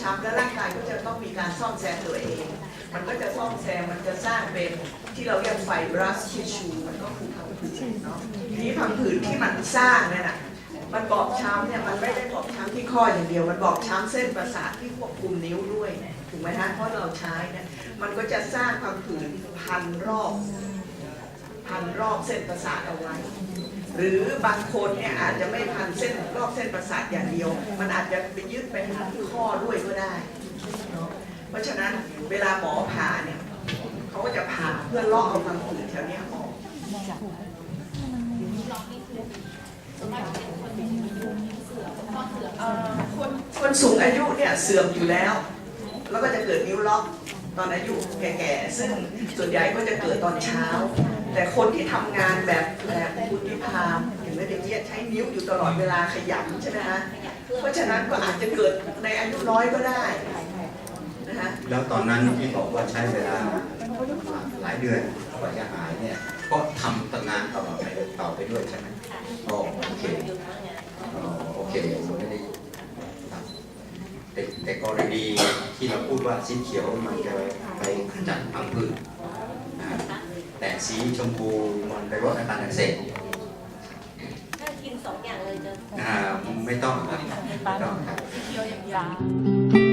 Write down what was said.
ช้ำแล้วร่างกายก็จะต้องมีการซ่อมแซมตัวเอง มันก็จะซ่อมแซมมันจะสร้างเป็นที่เราเรียกไฟรัสทิชูมันก็คือผังผืดเนาะทีนี้ผังผืดที่มันสร้างนั่นน่ะมันบอบช้ำเนี่ยมันไม่ได้บอบช้ำที่ข้ออย่างเดียว มันบอบช้ำเส้นประสาทที่ควบคุมนิ้วด้วยถูกไหมฮะเพราะเราใช้นะมันก็จะสร้างความผืนพันรอบ พันรอบเส้นประสาทเอาไว้ หรือบางคนเนี่ยอาจจะไม่พันเส้นรอบเส้นประสาทอย่างเดียว มันอาจจะไปยึดไปหาที่ข้อด้วยก็ได้ เพราะฉะนั้นเวลาหมอผ่าเนี่ยเขาก็จะผ่าเพื่อลอกเอาพังผืดแถวนี้ออกคนคนสูงอายุเนี่ยเสื่อมอยู่แล้ว แล้วก็จะเกิดนิ้วล็อกตอนอายุแก่ๆ ซึ่งส่วนใหญ่ก็จะเกิดตอนเช้า แต่คนที่ทำงานแบบ ตลอดเวลาขยันใช่ไหมฮะเพราะฉะนั้นก็อาจจะเกิดในอายุน้อยก็ได้นะฮะแล้วตอนนั้นที่บอกว่าใช้เวลาหลายเดือนกว่าจะหายเนี่ยก็ทำตั้งงานต่อไปต่อไปด้วยใช่ไหมอ๋อโอเคอ๋อโอเคผมไม่ได้ครับแต่แต่กรณีที่เราพูดว่าสีเขียวมันจะไปขจัดพังผืดนะแต่สีชมพูมันไปลดอาการอักเสบ ถ้ากินสองอย่างเลยจะ อ่า ไม่ต้องครับไม่ต้องครับ